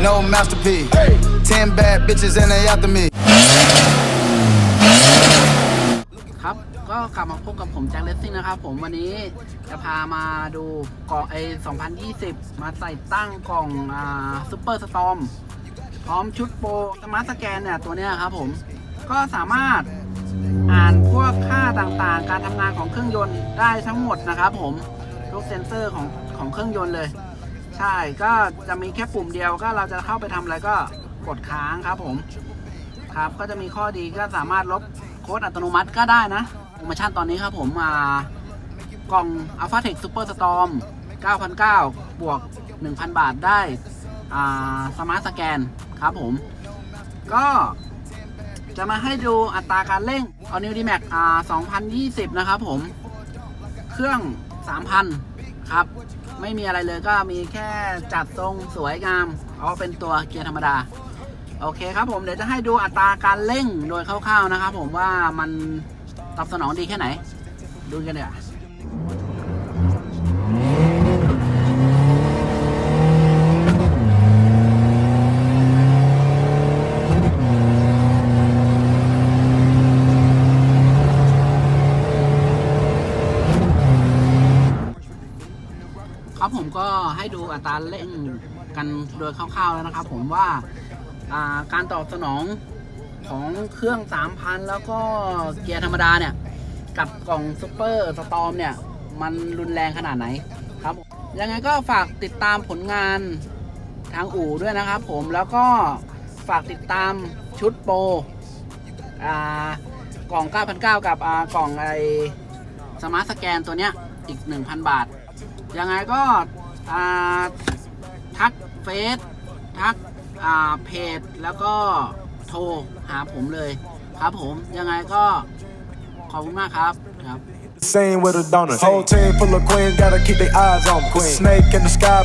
no masterpiece. Ten bad bitches and they after me. ครับก็กลับมาพบกับผมแจ็คเลสซิ่งนะครับ ผมวันนี้จะพามาดูกล่องไอ2020 มาใส่ตั้งกล่องอ่าซูเปอร์สตอมพร้อมชุดโปรสมาร์ทสแกนเนี่ยตัวเนี้ยครับผมก็สามารถอ่านพวกค่าต่างๆ การทำงานของเครื่องยนต์ได้ทั้งหมดนะครับผมทุกเซ็นเซอร์ของของเครื่องยนต์เลย ใช่ก็จะมีแค่ปุ่มเดียวก็เราจะเข้าไปทำอะไรก็กดค้างครับผมครับก็จะมีข้อดีก็สามารถลบโค้ดอัตโนมัติก็ได้นะโปรโมชั่นตอนนี้ครับผมมากล่อง Alpha Tech Super Storm 9,900 บวก 1,000 บาทได้อ่าสมาร์ทสแกนครับผม ก็จะมาให้ดูอัตราการเร่ง All New D-Max อ่า2020 นะครับผม เครื่อง 3,000 ครับ ไม่มีอะไรเลยก็มีแค่จัดทรงสวยงามเอาเป็นตัวเกียร์ธรรมดา โอเคครับผมเดี๋ยวจะให้ดูอัตราการเร่งโดยคร่าวๆนะครับผมว่ามันตอบสนองดีแค่ไหน ดูกันเดี๋ยว ผมก็ให้ดูอัตราเร่งกันโดยคร่าวๆแล้วนะครับผมว่าการตอบสนองของเครื่อง 3,000 แล้วก็เกียร์ธรรมดาเนี่ย กับกล่องซุปเปอร์สตอมเนี่ย มันรุนแรงขนาดไหนครับยังไงก็ฝากติดตามผลงานทางอู่ด้วยนะครับผมแล้วก็ฝากติดตามชุดโปรกล่อง 9,900 กับอ่ากล่องไอสมาร์ทสแกนตัวเนี้ย อีก 1,000 บาท ยังไงก็อ่าทักเฟซทักอ่าเพจแล้วก็โทรหาผมเลย ครับผมยังไงก็ขอบคุณมากครับครับ Same with a donor. Whole team full of queens, gotta keep their eyes on 'em. Queen. Snake in the sky.